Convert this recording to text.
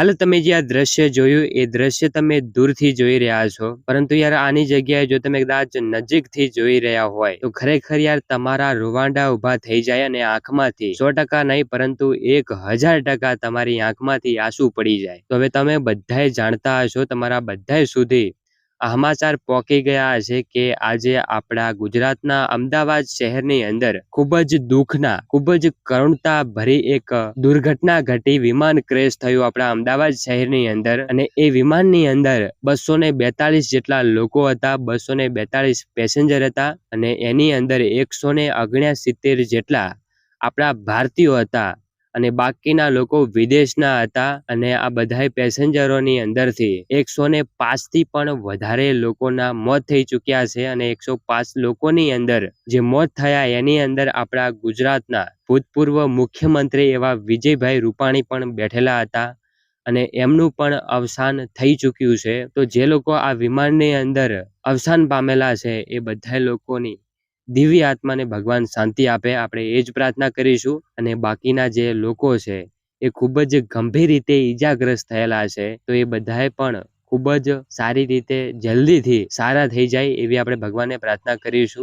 હાલ તમે જે આ દ્રશ્ય જોયું, એ દ્રશ્ય તમે દૂરથી જોઈ રહ્યા છો. પરંતુ યાર આની જગ્યાએ જો તમે કદાચ નજીકથી જોઈ રહ્યા હોય, તો ખરેખર યાર તમારા રૂવાંડા ઊભા થઈ જાય અને આંખમાંથી સો ટકા નહીં, પરંતુ એક હજાર ટકા તમારી આંખમાંથી આંસુ પડી જાય. તો હવે તમે બધાએ જાણતા હશો તમારા બધાએ સુધી સમાચાર પહોંચી ગયા છે કે આજે આપણા ગુજરાતના અમદાવાદ શહેરની અંદર ખૂબ જ દુઃખના, ખૂબ જ કરુણતા ભરી એક દુર્ઘટના ઘટી વિમાન ક્રેશ થયું આપણા અમદાવાદ શહેરની અંદર. અને એ વિમાનની અંદર બસો ને બેતાલીસ જેટલા લોકો હતા બસો ને બેતાલીસ પેસેન્જર હતા અને એની અંદર એકસો ને સિત્તેર જેટલા આપણા ભારતીયો હતા. અને બાકીના લોકો વિદેશના હતા અને આ બધા પેસેન્જરોની અંદરથી એકસો ને થી પણ વધારે લોકોના મોત થઈ ચૂક્યા છે અને એકસો પાંચ લોકોની અંદર જે મોત થયા એની અંદર આપણા ગુજરાતના ભૂતપૂર્વ મુખ્યમંત્રી એવા વિજયભાઈ રૂપાણી પણ બેઠેલા હતા અને એમનું પણ અવસાન થઈ ચૂક્યું છે. તો જે લોકો આ વિમાનની અંદર અવસાન પામેલા છે એ બધા લોકોની દિવ્ય આત્માને ભગવાન શાંતિ આપે, આપણે એ જ પ્રાર્થના કરીશું. અને બાકીના જે લોકો છે, એ ખૂબ જ ગંભીર રીતે ઈજાગ્રસ્ત થયેલા છે. તો એ બધાએ પણ ખૂબ જ સારી રીતે જલ્દીથી સારા થઈ જાય એવી આપણે ભગવાનને પ્રાર્થના કરીશું.